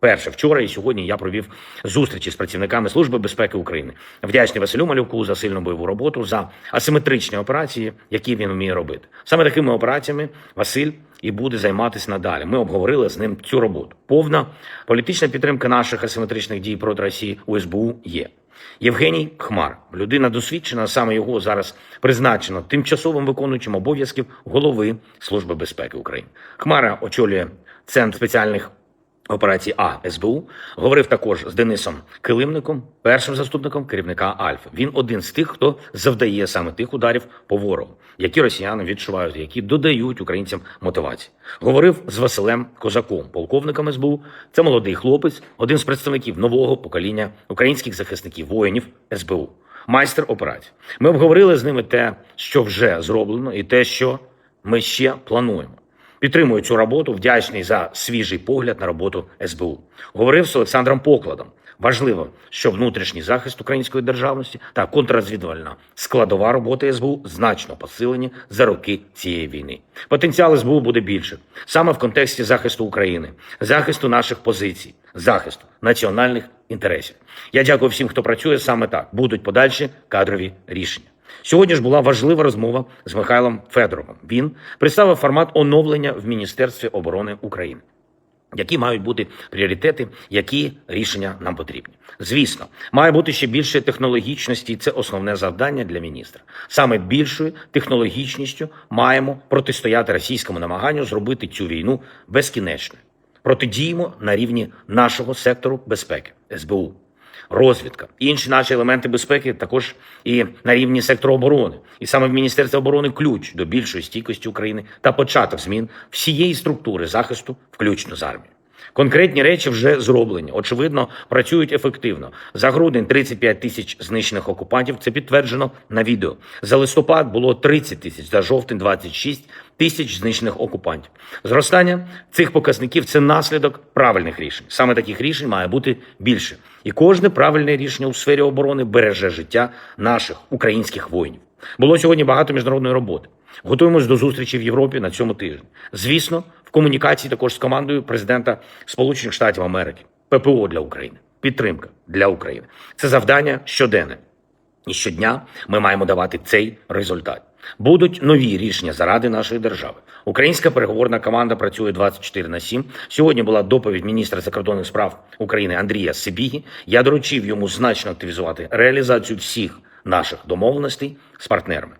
Перше, вчора і сьогодні я провів зустрічі з працівниками Служби безпеки України. Вдячний Василю Малюку за сильну бойову роботу, за асиметричні операції, які він вміє робити. Саме такими операціями Василь і буде займатися надалі. Ми обговорили з ним цю роботу. Повна політична підтримка наших асиметричних дій проти Росії у СБУ є. Євгеній Хмар, людина досвідчена, саме його зараз призначено тимчасовим виконуючим обов'язків голови Служби безпеки України. Хмара очолює центр спеціальних операцій А СБУ. Говорив також з Денисом Килимником, першим заступником керівника Альфа. Він один з тих, хто завдає саме тих ударів по ворогу, які росіяни відчувають, які додають українцям мотивації. Говорив з Василем Козаком, полковником СБУ. Це молодий хлопець, один з представників нового покоління українських захисників воїнів СБУ. Майстер операцій. Ми обговорили з ними те, що вже зроблено, і те, що ми ще плануємо. Підтримую цю роботу, вдячний за свіжий погляд на роботу СБУ. Говорив з Олександром Покладом. Важливо, що внутрішній захист української державності та контррозвідувальна складова роботи СБУ значно посилені за роки цієї війни. Потенціал СБУ буде більше саме в контексті захисту України, захисту наших позицій, захисту національних інтересів. Я дякую всім, хто працює саме так. Будуть подальші кадрові рішення. Сьогодні ж була важлива розмова з Михайлом Федоровим. Він представив формат оновлення в Міністерстві оборони України. Які мають бути пріоритети, які рішення нам потрібні? Звісно, має бути ще більше технологічності. і Це основне завдання для міністра. Саме більшою технологічністю маємо протистояти російському намаганню зробити цю війну безкінечною. Протидіємо на рівні нашого сектору безпеки СБУ розвідка, інші наші елементи безпеки також і на рівні сектору оборони. І саме в Міністерстві оборони ключ до більшої стійкості України та початок змін всієї структури захисту, включно з армією. Конкретні речі вже зроблені. Очевидно, працюють ефективно. За грудень 35 тисяч знищених окупантів. Це підтверджено на відео. За листопад було 30 тисяч, за жовтень 26 тисяч знищених окупантів. Зростання цих показників це наслідок правильних рішень. Саме таких рішень має бути більше. І кожне правильне рішення у сфері оборони береже життя наших українських воїнів. Було сьогодні багато міжнародної роботи. Готуємось до зустрічі в Європі на цьому тижні. Звісно, в комунікації також з командою президента Сполучених Штатів Америки, ППО для України, підтримка для України. Це завдання щоденне. І щодня ми маємо давати цей результат. Будуть нові рішення заради нашої держави. Українська переговорна команда працює 24 на 7. Сьогодні була доповідь міністра закордонних справ України Андрія Сибігі. Я доручив йому значно активізувати реалізацію всіх наших домовленостей з партнерами.